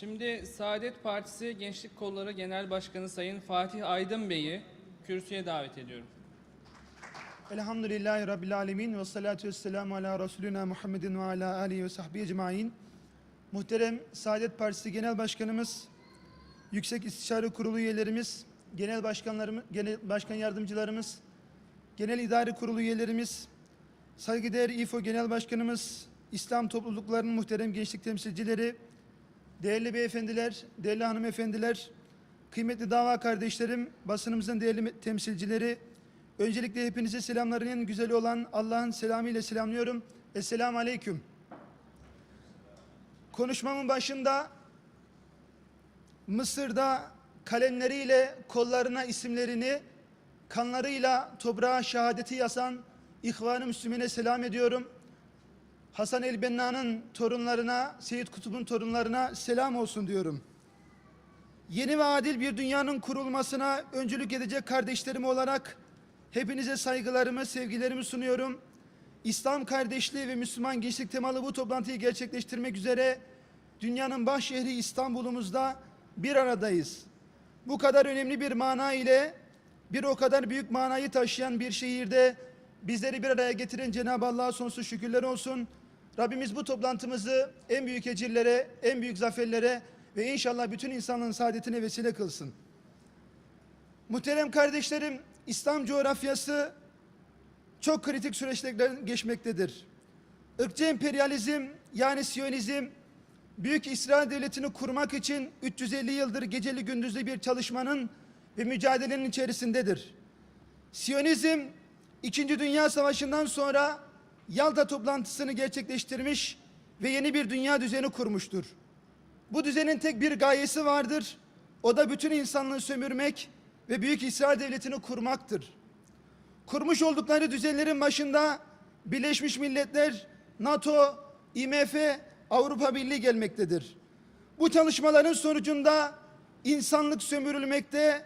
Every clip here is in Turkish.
Şimdi Saadet Partisi Gençlik Kolları Genel Başkanı Sayın Fatih Aydın Bey'i kürsüye davet ediyorum. Elhamdülillahi Rabbil Alemin ve salatu vesselamu ala Resulina Muhammedin ve ala alihi ve sahbihi ecmain. Muhterem Saadet Partisi Genel Başkanımız, Yüksek İstişare Kurulu üyelerimiz, genel başkanlarımız, genel başkan yardımcılarımız, genel idare kurulu üyelerimiz, saygıdeğer İFO Genel Başkanımız, İslam topluluklarının muhterem gençlik temsilcileri, değerli beyefendiler, değerli hanımefendiler, kıymetli dava kardeşlerim, basınımızın değerli temsilcileri, öncelikle hepinize selamların en güzeli olan Allah'ın selamıyla selamlıyorum. Esselamu Aleyküm. Konuşmamın başında Mısır'da kalemleriyle kollarına isimlerini, kanlarıyla toprağa şehadeti yazan İhvan-ı Müslümine selam ediyorum. Hasan el-Benna'nın torunlarına, Seyyid Kutub'un torunlarına selam olsun diyorum. Yeni ve adil bir dünyanın kurulmasına öncülük edecek kardeşlerim olarak hepinize saygılarımı, sevgilerimi sunuyorum. İslam kardeşliği ve Müslüman gençlik temalı bu toplantıyı gerçekleştirmek üzere dünyanın baş şehri İstanbul'umuzda bir aradayız. Bu kadar önemli bir mana ile bir o kadar büyük manayı taşıyan bir şehirde bizleri bir araya getiren Cenab-ı Allah'a sonsuz şükürler olsun. Rabbimiz bu toplantımızı en büyük ecirlere, en büyük zaferlere ve inşallah bütün insanlığın saadetine vesile kılsın. Muhterem kardeşlerim, İslam coğrafyası çok kritik süreçlerden geçmektedir. Irkçı emperyalizm yani Siyonizm Büyük İsrail Devleti'ni kurmak için 350 yıldır geceli gündüzlü bir çalışmanın ve mücadelenin içerisindedir. Siyonizm İkinci Dünya Savaşı'ndan sonra Yalta toplantısını gerçekleştirmiş ve yeni bir dünya düzeni kurmuştur. Bu düzenin tek bir gayesi vardır. O da bütün insanlığı sömürmek ve Büyük İsrail Devleti'ni kurmaktır. Kurmuş oldukları düzenlerin başında Birleşmiş Milletler, NATO, IMF, Avrupa Birliği gelmektedir. Bu çalışmaların sonucunda insanlık sömürülmekte,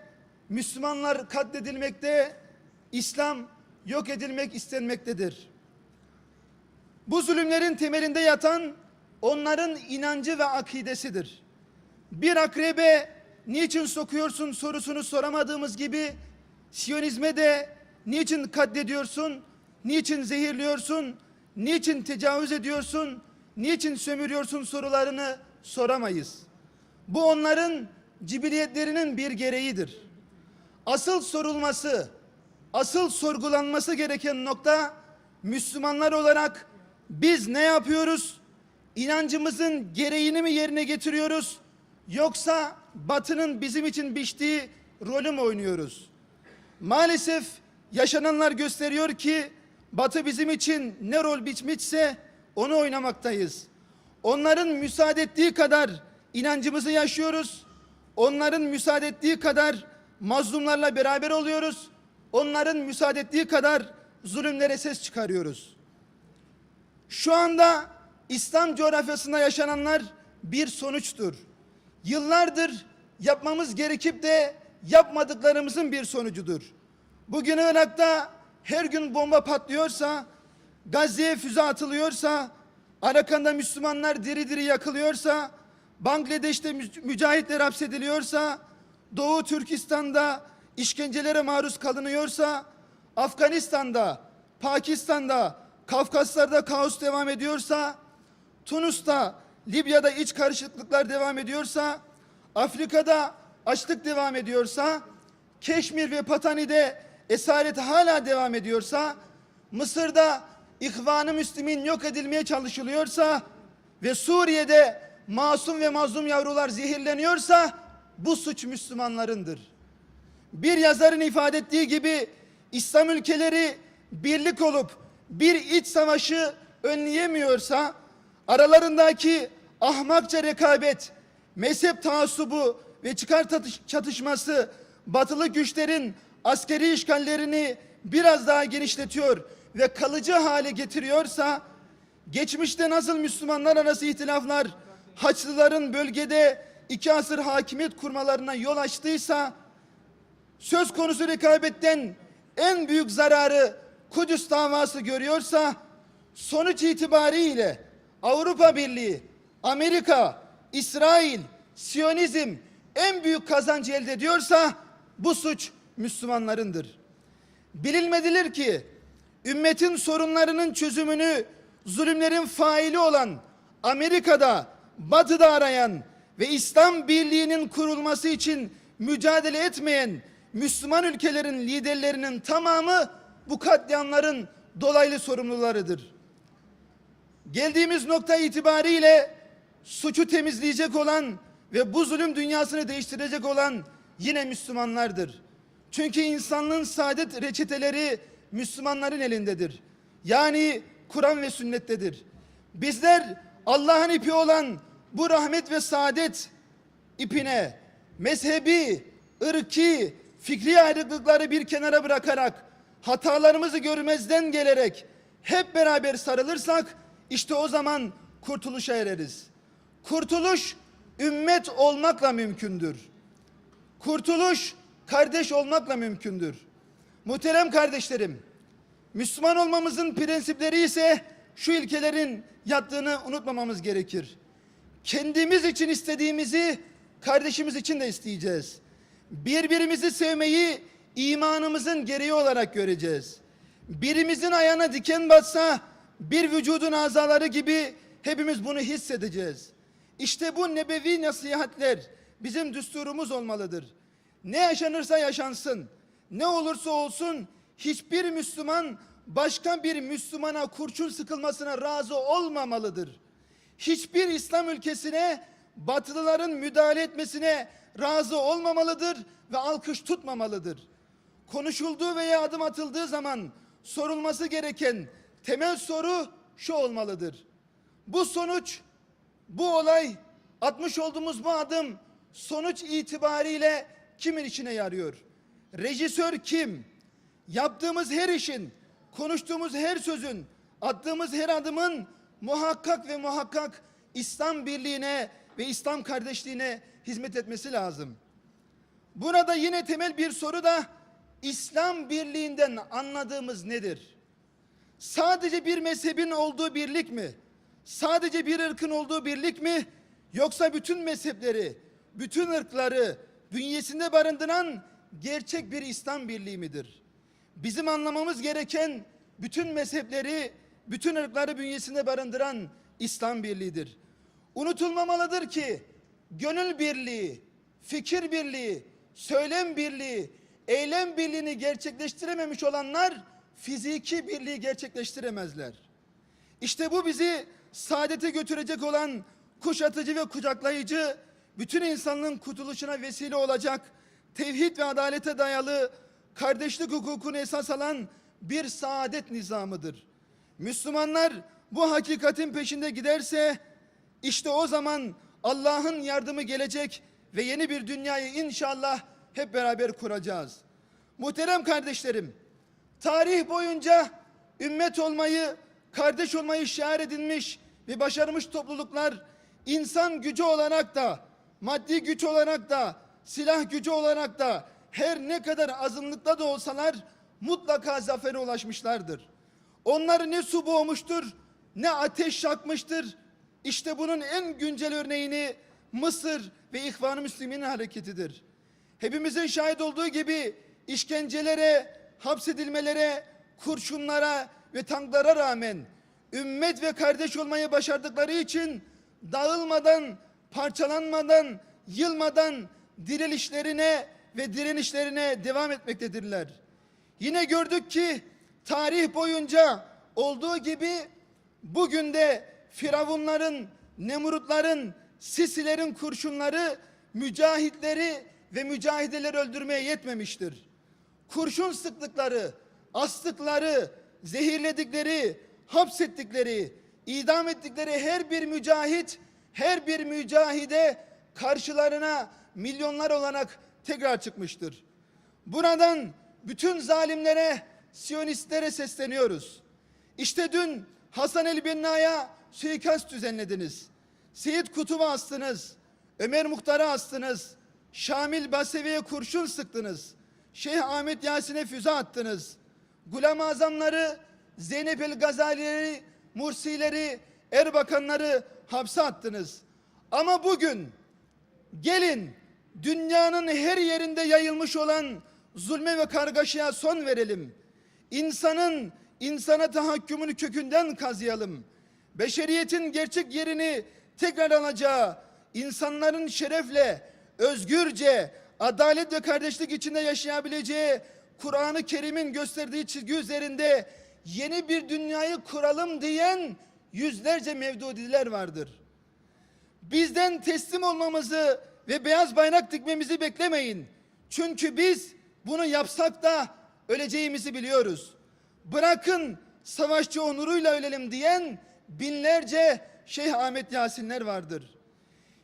Müslümanlar katledilmekte, İslam yok edilmek istenmektedir. Bu zulümlerin temelinde yatan onların inancı ve akidesidir. Bir akrebe niçin sokuyorsun sorusunu soramadığımız gibi Siyonizme de niçin katlediyorsun, niçin zehirliyorsun, niçin tecavüz ediyorsun, niçin sömürüyorsun sorularını soramayız. Bu onların cibiliyetlerinin bir gereğidir. Asıl sorulması, asıl sorgulanması gereken nokta Müslümanlar olarak biz ne yapıyoruz? İnancımızın gereğini mi yerine getiriyoruz? Yoksa batının bizim için biçtiği rolü mü oynuyoruz? Maalesef yaşananlar gösteriyor ki batı bizim için ne rol biçmişse onu oynamaktayız. Onların müsaade ettiği kadar inancımızı yaşıyoruz. Onların müsaade ettiği kadar mazlumlarla beraber oluyoruz. Onların müsaade ettiği kadar zulümlere ses çıkarıyoruz. Şu anda İslam coğrafyasında yaşananlar bir sonuçtur. Yıllardır yapmamız gerekip de yapmadıklarımızın bir sonucudur. Bugün Irak'ta her gün bomba patlıyorsa, Gazze'ye füze atılıyorsa, Arakan'da Müslümanlar diri diri yakılıyorsa, Bangladeş'te mü- mücahitler hapsediliyorsa, Doğu Türkistan'da işkencelere maruz kalınıyorsa, Afganistan'da, Pakistan'da, Kafkaslar'da kaos devam ediyorsa, Tunus'ta, Libya'da iç karışıklıklar devam ediyorsa, Afrika'da açlık devam ediyorsa, Keşmir ve Patani'de esaret hala devam ediyorsa, Mısır'da İhvan-ı Müslümin yok edilmeye çalışılıyorsa ve Suriye'de masum ve mazlum yavrular zehirleniyorsa bu suç Müslümanlarındır. Bir yazarın ifade ettiği gibi İslam ülkeleri birlik olup bir iç savaşı önleyemiyorsa aralarındaki ahmakça rekabet, mezhep taassubu ve çıkar çatışması batılı güçlerin askeri işgallerini biraz daha genişletiyor ve kalıcı hale getiriyorsa geçmişte nasıl Müslümanlar arası ihtilaflar Haçlıların bölgede iki asır hakimiyet kurmalarına yol açtıysa söz konusu rekabetten en büyük zararı Kudüs davası görüyorsa sonuç itibariyle Avrupa Birliği, Amerika, İsrail, Siyonizm en büyük kazancı elde ediyorsa bu suç Müslümanlarındır. Bilinmedilir ki ümmetin sorunlarının çözümünü zulümlerin faili olan Amerika'da, Batı'da arayan ve İslam Birliği'nin kurulması için mücadele etmeyen Müslüman ülkelerin liderlerinin tamamı bu katliamların dolaylı sorumlularıdır. Geldiğimiz nokta itibariyle suçu temizleyecek olan ve bu zulüm dünyasını değiştirecek olan yine Müslümanlardır. Çünkü insanlığın saadet reçeteleri Müslümanların elindedir. Yani Kur'an ve sünnettedir. Bizler Allah'ın ipi olan bu rahmet ve saadet ipine mezhebi, ırki, fikri ayrılıkları bir kenara bırakarak hatalarımızı görmezden gelerek hep beraber sarılırsak işte o zaman kurtuluşa ereriz. Kurtuluş ümmet olmakla mümkündür. Kurtuluş kardeş olmakla mümkündür. Muhterem kardeşlerim, Müslüman olmamızın prensipleri ise şu ilkelerin yattığını unutmamamız gerekir. Kendimiz için istediğimizi kardeşimiz için de isteyeceğiz. Birbirimizi sevmeyi imanımızın gereği olarak göreceğiz. Birimizin ayağına diken batsa bir vücudun azaları gibi hepimiz bunu hissedeceğiz. İşte bu nebevi nasihatler bizim düsturumuz olmalıdır. Ne yaşanırsa yaşansın, ne olursa olsun hiçbir Müslüman başka bir Müslümana kurşun sıkılmasına razı olmamalıdır. Hiçbir İslam ülkesine batılıların müdahale etmesine razı olmamalıdır ve alkış tutmamalıdır. Konuşulduğu veya adım atıldığı zaman sorulması gereken temel soru şu olmalıdır. Bu sonuç, bu olay, atmış olduğumuz bu adım sonuç itibariyle kimin işine yarıyor? Rejisör kim? Yaptığımız her işin, konuştuğumuz her sözün, attığımız her adımın muhakkak ve muhakkak İslam birliğine ve İslam kardeşliğine hizmet etmesi lazım. Burada yine temel bir soru da İslam birliğinden anladığımız nedir? Sadece bir mezhebin olduğu birlik mi? Sadece bir ırkın olduğu birlik mi? Yoksa bütün mezhepleri, bütün ırkları bünyesinde barındıran gerçek bir İslam birliği midir? Bizim anlamamız gereken bütün mezhepleri, bütün ırkları bünyesinde barındıran İslam birliğidir. Unutulmamalıdır ki gönül birliği, fikir birliği, söylem birliği, eylem birliğini gerçekleştirememiş olanlar fiziki birliği gerçekleştiremezler. İşte bu bizi saadete götürecek olan kuşatıcı ve kucaklayıcı, bütün insanlığın kurtuluşuna vesile olacak, tevhid ve adalete dayalı, kardeşlik hukukunu esas alan bir saadet nizamıdır. Müslümanlar bu hakikatin peşinde giderse, işte o zaman Allah'ın yardımı gelecek ve yeni bir dünyayı inşallah hep beraber kuracağız. Muhterem kardeşlerim, tarih boyunca ümmet olmayı, kardeş olmayı şiar edinmiş ve başarmış topluluklar insan gücü olarak da, maddi güç olarak da, silah gücü olarak da her ne kadar azınlıkta da olsalar mutlaka zafere ulaşmışlardır. Onları ne su boğmuştur, ne ateş yakmıştır. İşte bunun en güncel örneğini Mısır ve İhvan-ı Müslümin'in hareketidir. Hepimizin şahit olduğu gibi işkencelere, hapsedilmelere, kurşunlara ve tanklara rağmen ümmet ve kardeş olmayı başardıkları için dağılmadan, parçalanmadan, yılmadan direnişlerine ve direnişlerine devam etmektedirler. Yine gördük ki tarih boyunca olduğu gibi bugün de firavunların, nemrutların, sisilerin kurşunları mücahitleri ve mücahideleri öldürmeye yetmemiştir. Kurşun sıktıkları, astıkları, zehirledikleri, hapsettikleri, idam ettikleri her bir mücahit, her bir mücahide karşılarına milyonlar olarak tekrar çıkmıştır. Buradan bütün zalimlere, siyonistlere sesleniyoruz. İşte dün Hasan el Benna'ya suikast düzenlediniz. Seyit Kutub'u astınız. Ömer Muhtar'ı astınız. Şamil Basevi'ye kurşun sıktınız. Şeyh Ahmet Yasin'e füze attınız. Gulam-ı Azamları, Zeynep el Gazalileri, Mursileri, Erbakanları hapse attınız. Ama bugün gelin dünyanın her yerinde yayılmış olan zulme ve kargaşaya son verelim. İnsanın insana tahakkümünü kökünden kazıyalım. Beşeriyetin gerçek yerini tekrar alacağı, insanların şerefle, özgürce, adalet ve kardeşlik içinde yaşayabileceği Kur'an-ı Kerim'in gösterdiği çizgi üzerinde yeni bir dünyayı kuralım diyen yüzlerce Mevdudiler vardır. Bizden teslim olmamızı ve beyaz bayrak dikmemizi beklemeyin. Çünkü biz bunu yapsak da öleceğimizi biliyoruz. Bırakın savaşçı onuruyla ölelim diyen binlerce Şeyh Ahmet Yasinler vardır.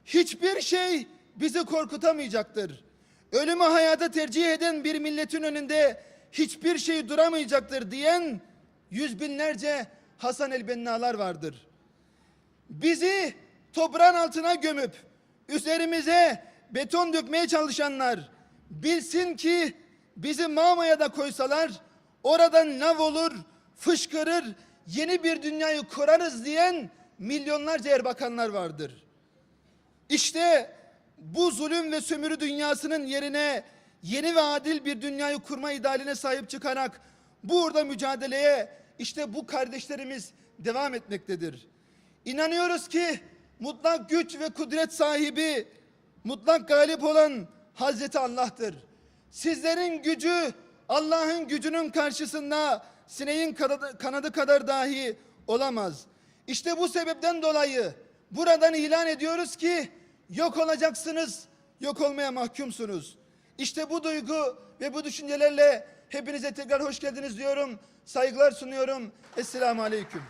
Hiçbir şey bizi korkutamayacaktır. Ölümü hayata tercih eden bir milletin önünde hiçbir şey duramayacaktır diyen yüz binlerce Hasan el-Benna'lar vardır bizi toprağın altına gömüp üzerimize beton dökmeye çalışanlar bilsin ki bizi mamaya da koysalar oradan lav olur, fışkırır, yeni bir dünyayı kurarız diyen milyonlarca erbakanlar vardır. İşte bu zulüm ve sömürü dünyasının yerine yeni ve adil bir dünyayı kurma idealine sahip çıkarak burada mücadeleye işte bu kardeşlerimiz devam etmektedir. İnanıyoruz ki mutlak güç ve kudret sahibi, mutlak galip olan Hazreti Allah'tır. Sizlerin gücü Allah'ın gücünün karşısında sineğin kanadı, kadar dahi olamaz. İşte bu sebepten dolayı buradan ilan ediyoruz ki yok olacaksınız, yok olmaya mahkumsunuz. İşte bu duygu ve bu düşüncelerle hepinize tekrar hoş geldiniz diyorum. Saygılar sunuyorum. Esselamu Aleyküm.